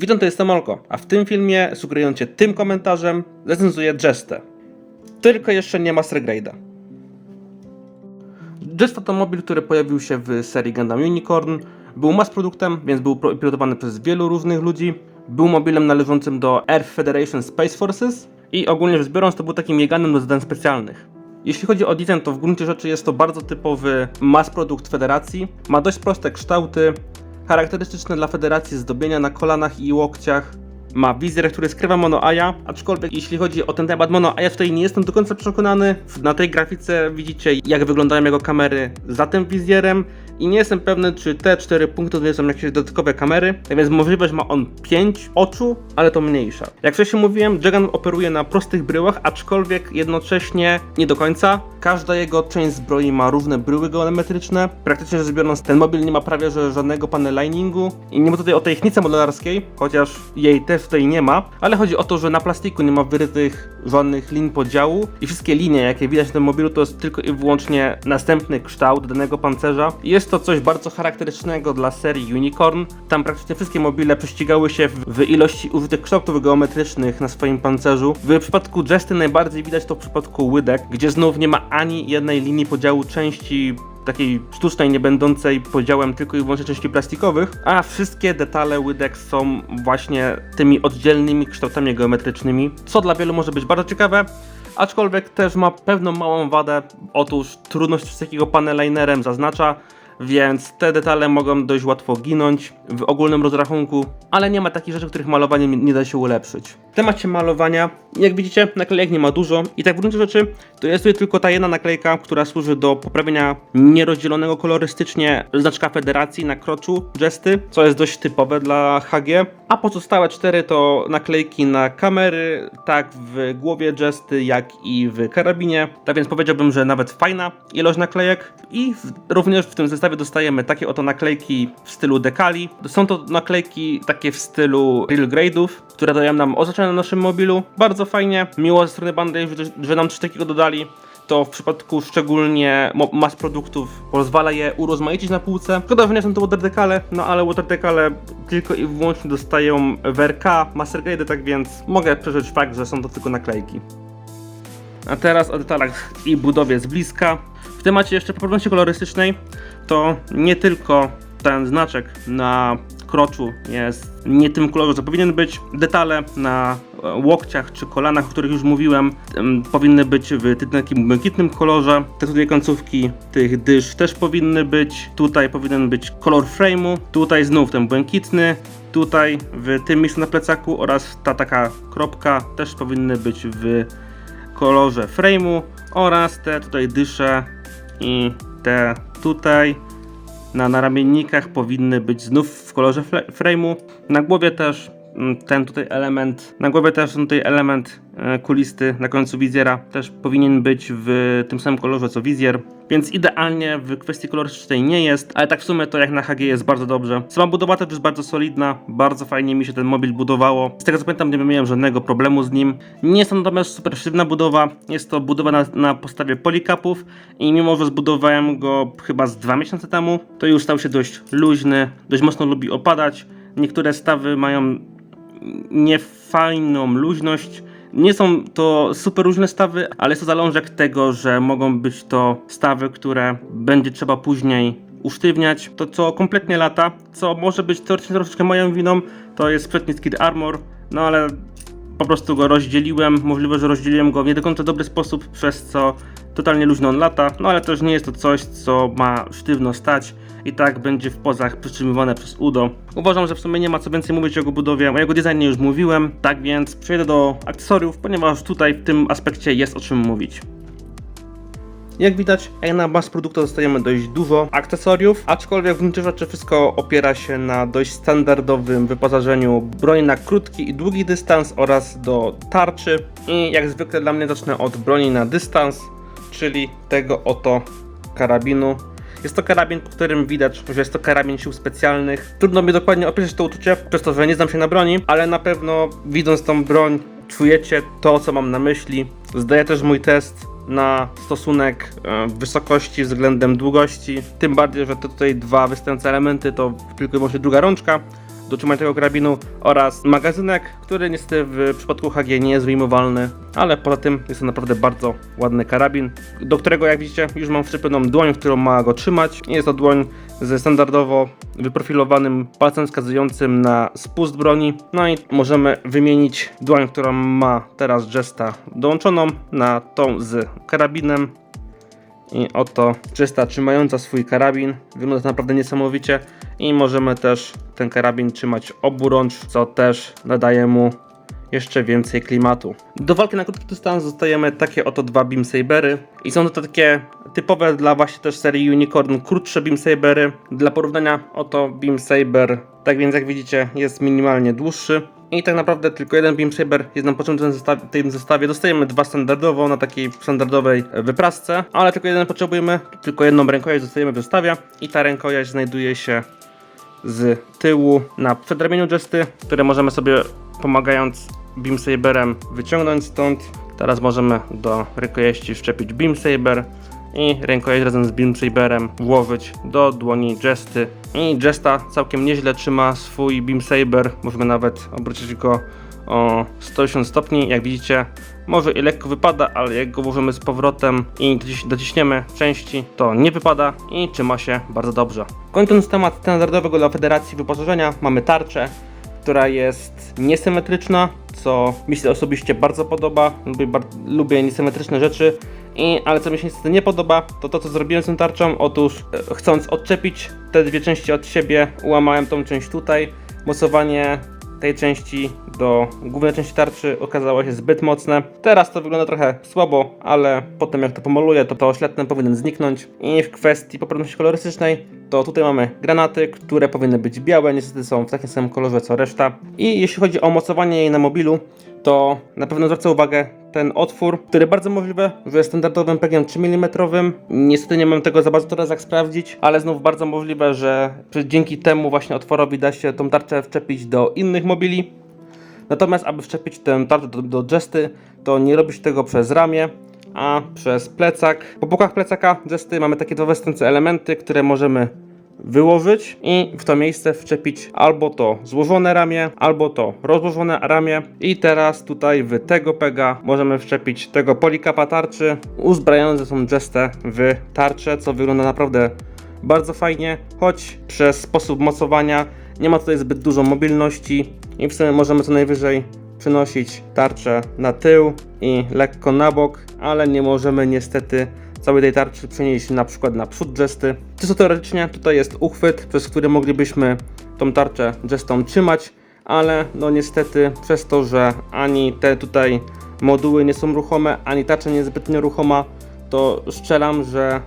Witam, to jest Samolko, a w tym filmie, sugerując cię tym komentarzem, recenzuję Jestę. Tylko jeszcze nie Master Grade'a. Jesta to mobil, który pojawił się w serii Gundam Unicorn. Był mass produktem, więc był pilotowany przez wielu różnych ludzi. Był mobilem należącym do Air Federation Space Forces i ogólnie rzecz biorąc to był takim mieganem do zadań specjalnych. Jeśli chodzi o design, to w gruncie rzeczy jest to bardzo typowy mass produkt Federacji. Ma dość proste kształty, charakterystyczne dla Federacji zdobienia na kolanach i łokciach. Ma wizjer, który skrywa Mono Aya, aczkolwiek jeśli chodzi o ten temat Mono Aya, tutaj nie jestem do końca przekonany. Na tej grafice widzicie jak wyglądają jego kamery za tym wizjerem i nie jestem pewny czy te cztery punkty to są jakieś dodatkowe kamery, tak więc możliwe, że ma on 5 oczu, ale to mniejsza. Jak wcześniej mówiłem, Jagan operuje na prostych bryłach, aczkolwiek jednocześnie nie do końca. Każda jego część zbroi ma różne bryły geometryczne. Praktycznie rzecz biorąc, ten mobil nie ma prawie że żadnego paneliningu i nie ma tutaj o tej chnicy modelarskiej, chociaż jej też tutaj nie ma, ale chodzi o to, że na plastiku nie ma wyrytych żadnych lin podziału i wszystkie linie, jakie widać na tym mobilu, to jest tylko i wyłącznie następny kształt danego pancerza. Jest to coś bardzo charakterystycznego dla serii Unicorn. Tam praktycznie wszystkie mobile prześcigały się w, w ilości użytych kształtów geometrycznych na swoim pancerzu. W przypadku Jesty najbardziej widać to w przypadku Łydek, gdzie znów nie ma ani jednej linii podziału części takiej sztucznej, nie będącej podziałem tylko i wyłącznie części plastikowych, a wszystkie detale łydek są właśnie tymi oddzielnymi kształtami geometrycznymi, co dla wielu może być bardzo ciekawe, aczkolwiek też ma pewną małą wadę, otóż trudność z takiego panelinerem zaznacza, więc te detale mogą dość łatwo ginąć w ogólnym rozrachunku, ale nie ma takich rzeczy, których malowaniem nie da się ulepszyć. W temacie malowania, jak widzicie, naklejek nie ma dużo i tak w gruncie rzeczy to jest tutaj tylko ta jedna naklejka, która służy do poprawienia nierozdzielonego kolorystycznie znaczka federacji na kroczu Jesty, co jest dość typowe dla HG, a pozostałe cztery to naklejki na kamery, tak w głowie Jesty, jak i w karabinie, tak więc powiedziałbym, że nawet fajna ilość naklejek i w, również w tym zestawie dostajemy takie oto naklejki w stylu dekali. Są to naklejki takie w stylu real grade'ów, które dają nam oznaczenia na naszym mobilu. Bardzo fajnie, miło ze strony Bandai, że, że nam coś takiego dodali. To w przypadku szczególnie mass produktów pozwala je urozmaicić na półce. Szkoda, że nie są to water decale, no ale water decale tylko i wyłącznie dostają w RK, master grade, tak więc mogę przeżyć fakt, że są to tylko naklejki. A teraz o detalach i budowie z bliska. W temacie jeszcze poprawności kolorystycznej to nie tylko ten znaczek na kroczu jest nie tym kolorze, co powinien być. Detale na e, łokciach czy kolanach, o których już mówiłem, em, powinny być w takim błękitnym kolorze. Te tutaj końcówki tych dysz też powinny być. Tutaj powinien być kolor frame'u. Tutaj znów ten błękitny. Tutaj w tym miejscu na plecaku oraz ta taka kropka też powinny być w kolorze frame'u oraz te tutaj dysze i te tutaj na naramiennikach powinny być znów w kolorze frame'u. Na głowie też ten tutaj element, na głowie też ten tutaj element e, kulisty na końcu wizjera też powinien być w tym samym kolorze co wizjer, więc idealnie w kwestii kolorystycznej nie jest, ale tak w sumie to jak na HG jest bardzo dobrze. Sama budowa też jest bardzo solidna, bardzo fajnie mi się ten mobil budowało. Z tego co pamiętam nie miałem żadnego problemu z nim. Nie jest to natomiast super sztywna budowa, jest to budowa na, na podstawie polikapów i mimo, że zbudowałem go chyba z dwa miesiące temu, to już stał się dość luźny, dość mocno lubi opadać. Niektóre stawy mają niefajną luźność. Nie są to super różne stawy, ale jest to zalążek tego, że mogą być to stawy, które będzie trzeba później usztywniać. To co kompletnie lata, co może być teoretycznie troszeczkę moją winą, to jest przedni Skid Armor, no ale po prostu go rozdzieliłem. Możliwe, że rozdzieliłem go w nie do końca dobry sposób, przez co totalnie luźno on lata. No ale też nie jest to coś, co ma sztywno stać. I tak będzie w pozach przytrzymywane przez UDO. Uważam, że w sumie nie ma co więcej mówić o jego budowie. O jego designie już mówiłem, tak więc przejdę do akcesoriów, ponieważ tutaj w tym aspekcie jest o czym mówić. Jak widać, na mass produktu dostajemy dość dużo akcesoriów, aczkolwiek w gruncie rzeczy wszystko opiera się na dość standardowym wyposażeniu broni na krótki i długi dystans oraz do tarczy. I jak zwykle dla mnie zacznę od broni na dystans, czyli tego oto karabinu. Jest to karabin, po którym widać, że jest to karabin sił specjalnych. Trudno mi dokładnie opisać to uczucie, przez to, że nie znam się na broni, ale na pewno widząc tą broń, czujecie to, co mam na myśli. Zdaję też mój test na stosunek e, wysokości względem długości. Tym bardziej, że te tutaj dwa wystające elementy to tylko i wyłącznie druga rączka. Do trzymania tego karabinu oraz magazynek, który niestety w przypadku HG nie jest wyjmowalny, ale poza tym jest to naprawdę bardzo ładny karabin, do którego jak widzicie już mam wszczepioną dłoń, którą ma go trzymać. Jest to dłoń ze standardowo wyprofilowanym palcem wskazującym na spust broni. No i możemy wymienić dłoń, którą ma teraz Jesta dołączoną na tą z karabinem. I oto czysta trzymająca swój karabin. Wygląda naprawdę niesamowicie. I możemy też ten karabin trzymać oburącz, co też nadaje mu jeszcze więcej klimatu. Do walki na krótki dystans dostajemy takie oto dwa Beam Sabery i są to takie typowe dla właśnie też serii Unicorn krótsze Beam Sabery. Dla porównania oto Beam Saber, tak więc jak widzicie jest minimalnie dłuższy. I tak naprawdę tylko jeden Beam Saber jest nam potrzebny w tym zestawie. Dostajemy dwa standardowo na takiej standardowej wyprasce, ale tylko jeden potrzebujemy, tylko jedną rękojeść dostajemy w zestawie i ta rękojeść znajduje się z tyłu na przedramieniu Jesty, które możemy sobie pomagając Beam Saberem wyciągnąć stąd. Teraz możemy do rękojeści wszczepić Beam Saber i rękojeść razem z Beam Saberem włożyć do dłoni Jesty. I Jesta całkiem nieźle trzyma swój Beam Saber, możemy nawet obrócić go o 180 stopni. Jak widzicie, może i lekko wypada, ale jak go włożymy z powrotem i dociś- dociśniemy części, to nie wypada i trzyma się bardzo dobrze. Kończąc temat standardowego dla federacji wyposażenia, mamy tarczę, która jest niesymetryczna, co mi się osobiście bardzo podoba. Lubię, lubię niesymetryczne rzeczy. I, ale co mi się niestety nie podoba, to to co zrobiłem z tą tarczą. Otóż e, chcąc odczepić te dwie części od siebie, ułamałem tą część tutaj. Mocowanie tej części do głównej części tarczy okazało się zbyt mocne. Teraz to wygląda trochę słabo, ale potem jak to pomaluję, to to oślepne powinien zniknąć. I w kwestii poprawności kolorystycznej, to tutaj mamy granaty, które powinny być białe, niestety są w takim samym kolorze co reszta. I jeśli chodzi o mocowanie jej na mobilu, to na pewno zwraca uwagę ten otwór, który bardzo możliwe, że jest standardowym pegiem 3 mm. Niestety nie mam tego za bardzo teraz jak sprawdzić, ale znów bardzo możliwe, że dzięki temu właśnie otworowi da się tą tarczę wczepić do innych mobili. Natomiast aby wszczepić tę tarczę do, do Jesty, to nie robi się tego przez ramię, a przez plecak. Po bokach plecaka Jesty mamy takie dwa stące elementy, które możemy wyłożyć i w to miejsce wczepić albo to złożone ramię, albo to rozłożone ramię. I teraz tutaj w tego pega możemy wszczepić tego polikapa tarczy, uzbrajając tą Jestę w tarczę, co wygląda naprawdę bardzo fajnie, choć przez sposób mocowania nie ma tutaj zbyt dużo mobilności i w sumie możemy co najwyżej przenosić tarczę na tył i lekko na bok, ale nie możemy niestety całej tej tarczy przenieść na przykład na przód Jesty. Czysto teoretycznie tutaj jest uchwyt, przez który moglibyśmy tą tarczę Jestą trzymać, ale no niestety przez to, że ani te tutaj moduły nie są ruchome, ani tarcza nie jest zbytnio ruchoma, to strzelam, że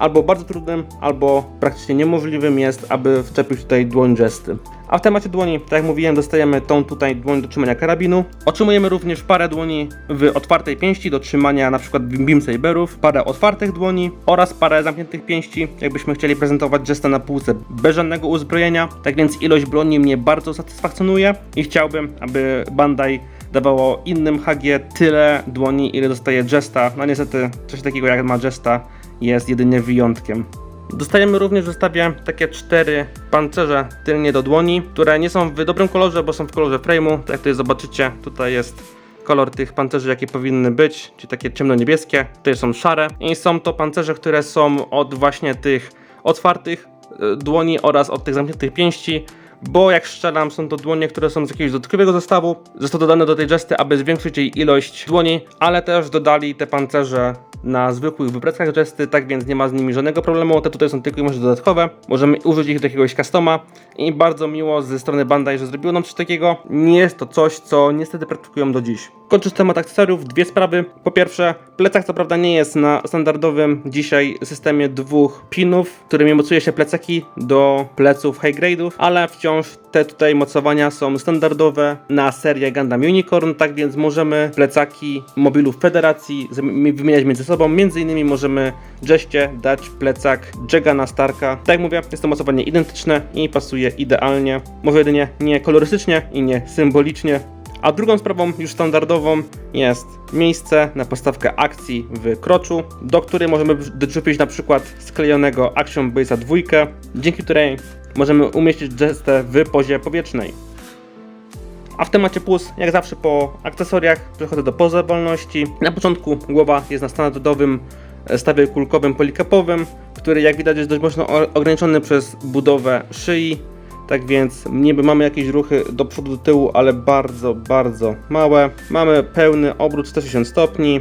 albo bardzo trudnym, albo praktycznie niemożliwym jest, aby wczepić tutaj dłoń Jesty. A w temacie dłoni, tak jak mówiłem, dostajemy tą tutaj dłoń do trzymania karabinu. Otrzymujemy również parę dłoni w otwartej pięści do trzymania przykład beam saberów, parę otwartych dłoni oraz parę zamkniętych pięści, jakbyśmy chcieli prezentować Jesta na półce bez żadnego uzbrojenia. Tak więc ilość broni mnie bardzo satysfakcjonuje i chciałbym, aby Bandai dawało innym HG tyle dłoni, ile dostaje Jesta. No niestety coś takiego jak ma Jesta jest jedynie wyjątkiem. Dostajemy również w zestawie takie cztery pancerze tylnie do dłoni, które nie są w dobrym kolorze, bo są w kolorze frame'u. Tak jak tutaj zobaczycie, tutaj jest kolor tych pancerzy, jakie powinny być, czyli takie ciemno-niebieskie. Tutaj są szare i są to pancerze, które są od właśnie tych otwartych e, dłoni oraz od tych zamkniętych pięści. Bo jak strzelam, są to dłonie, które są z jakiegoś dodatkowego zestawu. Zostało dodane do tej gesty, aby zwiększyć jej ilość dłoni, ale też dodali te pancerze na zwykłych wypreskach gesty, tak więc nie ma z nimi żadnego problemu. Te tutaj są tylko i wyłącznie dodatkowe. Możemy użyć ich do jakiegoś customa i bardzo miło ze strony Bandai, że zrobiło nam coś takiego. Nie jest to coś, co niestety praktykują do dziś. Kończąc temat akcesoriów, dwie sprawy. Po pierwsze, plecak co prawda nie jest na standardowym dzisiaj systemie dwóch pinów, którymi mocuje się plecaki do pleców high grade'ów, ale wciąż te tutaj mocowania są standardowe na serię Gundam Unicorn, tak więc możemy plecaki mobilów Federacji wymieniać między sobą. Między innymi możemy Jeście dać plecak Jegana Starka. Tak jak mówię, jest to mocowanie identyczne i pasuje idealnie. Może jedynie nie kolorystycznie i nie symbolicznie, a drugą sprawą, już standardową, jest miejsce na postawkę akcji w kroczu, do której możemy doczepić na przykład sklejonego Action Base'a dwójkę, dzięki której możemy umieścić Jestę w pozie powietrznej. A w temacie plus, jak zawsze po akcesoriach, przechodzę do pozowalności. Na początku głowa jest na standardowym e, stawie kulkowym polikapowym, który jak widać jest dość mocno ograniczony przez budowę szyi. Tak więc niby mamy jakieś ruchy do przodu, do tyłu, ale bardzo, bardzo małe. Mamy pełny obrót 160 stopni,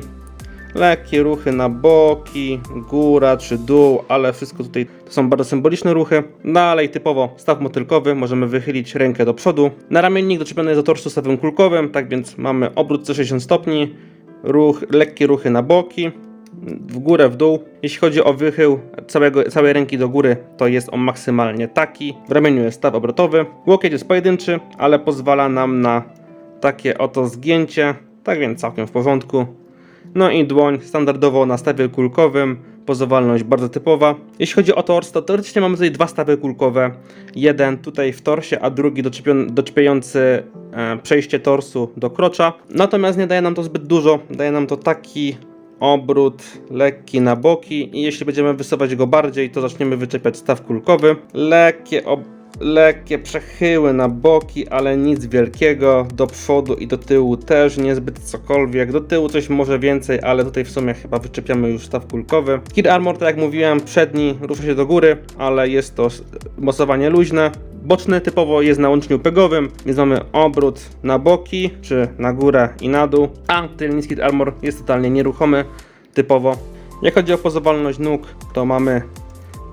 lekkie ruchy na boki, góra czy dół, ale wszystko tutaj to są bardzo symboliczne ruchy. Dalej typowo staw motylkowy, możemy wychylić rękę do przodu. Na ramiennik doczepiony jest do torsu stawem kulkowym, tak więc mamy obrót 160 stopni, ruch, lekkie ruchy na boki, w górę, w dół. Jeśli chodzi o wychył całego, całej ręki do góry, to jest on maksymalnie taki. W ramieniu jest staw obrotowy. Łokieć jest pojedynczy, ale pozwala nam na takie oto zgięcie, tak więc całkiem w porządku. No i dłoń standardowo na stawie kulkowym, pozowalność bardzo typowa. Jeśli chodzi o tors, to teoretycznie mamy tutaj dwa stawy kulkowe. Jeden tutaj w torsie, a drugi doczepiający e, przejście torsu do krocza. Natomiast nie daje nam to zbyt dużo, daje nam to taki obrót lekki na boki i jeśli będziemy wysuwać go bardziej, to zaczniemy wyczepiać staw kulkowy. Lekkie lekkie przechyły na boki, ale nic wielkiego. Do przodu i do tyłu też niezbyt cokolwiek. Do tyłu coś może więcej, ale tutaj w sumie chyba wyczepiamy już staw kulkowy. Kid Armor, tak jak mówiłem, przedni rusza się do góry, ale jest to mocowanie luźne. Boczny typowo jest na łączniu pegowym, więc mamy obrót na boki, czy na górę i na dół, a tylny Kid Armor jest totalnie nieruchomy, typowo. Jak chodzi o pozowalność nóg, to mamy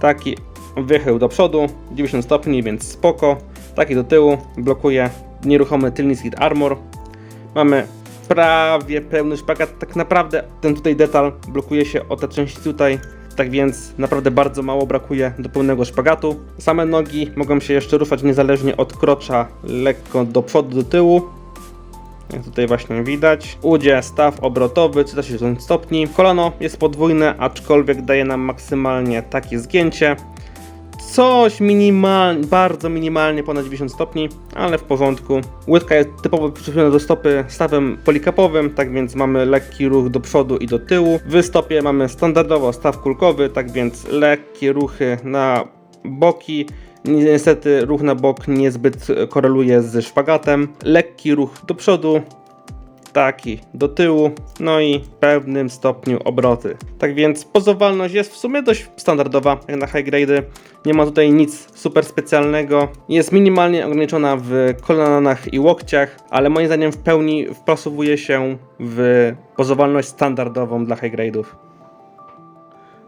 taki wychył do przodu, 90 stopni, więc spoko. Taki do tyłu, blokuje nieruchomy tylny skid armor. Mamy prawie pełny szpagat, tak naprawdę ten tutaj detal blokuje się o te części tutaj, tak więc naprawdę bardzo mało brakuje do pełnego szpagatu. Same nogi mogą się jeszcze ruszać niezależnie od krocza, lekko do przodu, do tyłu. Jak tutaj właśnie widać. Udzie staw obrotowy 360 stopni. Kolano jest podwójne, aczkolwiek daje nam maksymalnie takie zgięcie. Coś minimalnie, bardzo minimalnie ponad 90 stopni, ale w porządku. Łydka jest typowo przyczepiona do stopy stawem polikapowym, tak więc mamy lekki ruch do przodu i do tyłu. W stopie mamy standardowo staw kulkowy, tak więc lekkie ruchy na boki. Niestety ruch na bok niezbyt koreluje z szpagatem. Lekki ruch do przodu, taki do tyłu, no i w pewnym stopniu obroty. Tak więc pozowalność jest w sumie dość standardowa jak na high grade. Nie ma tutaj nic super specjalnego. Jest minimalnie ograniczona w kolanach i łokciach, ale moim zdaniem w pełni wpasowuje się w pozowalność standardową dla high grade'ów.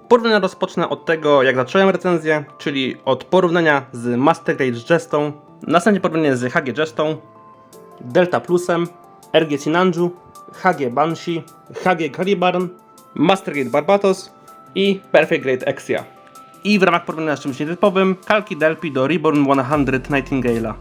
Porównania rozpocznę od tego, jak zacząłem recenzję, czyli od porównania z Master Grade Jestą, następnie porównanie z HG Jestą, Delta Plusem, RG Sinanju, HG Banshee, HG Calibarn, Master Grade Barbatos i Perfect Grade Exia. I w ramach porównania z czymś nietypowym, kalki Delphi do Reborn 100 Nightingale'a.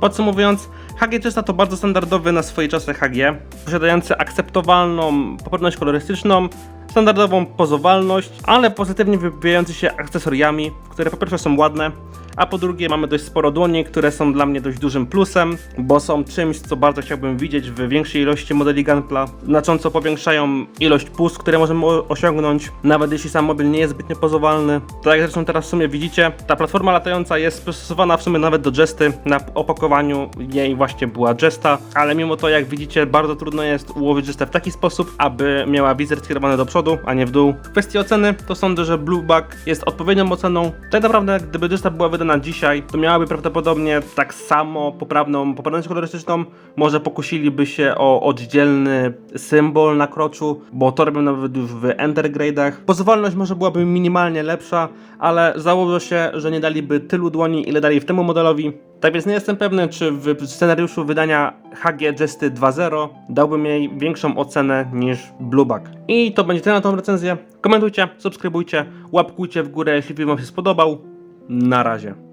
Podsumowując, HG 300 to bardzo standardowy na swoje czasy HG, posiadający akceptowalną poprawność kolorystyczną, standardową pozowalność, ale pozytywnie wybijający się akcesoriami, które po pierwsze są ładne, a po drugie mamy dość sporo dłoni, które są dla mnie dość dużym plusem, bo są czymś, co bardzo chciałbym widzieć w większej ilości modeli Gunpla. Znacząco powiększają ilość pust, które możemy osiągnąć, nawet jeśli sam mobil nie jest zbytnio pozowalny. Tak jak zresztą teraz w sumie widzicie, ta platforma latająca jest przystosowana w sumie nawet do Jesty. Na opakowaniu jej właśnie była Jesta, ale mimo to jak widzicie bardzo trudno jest ułowić Jestę w taki sposób, aby miała wizer skierowany do przodu, a nie w dół. W kwestii oceny to sądzę, że Blueback jest odpowiednią oceną. Tak naprawdę gdyby Jesta była wydana dzisiaj, to miałaby prawdopodobnie tak samo poprawną poprawność kolorystyczną. Może pokusiliby się o oddzielny symbol na kroczu, bo to robią nawet już w Entergrade'ach. Pozwolność może byłaby minimalnie lepsza, ale założę się, że nie daliby tylu dłoni, ile dali w temu modelowi. Tak więc nie jestem pewny, czy w scenariuszu wydania HG Jesty 2.0 dałbym jej większą ocenę niż Blueback. I to będzie tyle na tą recenzję. Komentujcie, subskrybujcie, łapkujcie w górę, jeśli film wam się spodobał. Na razie.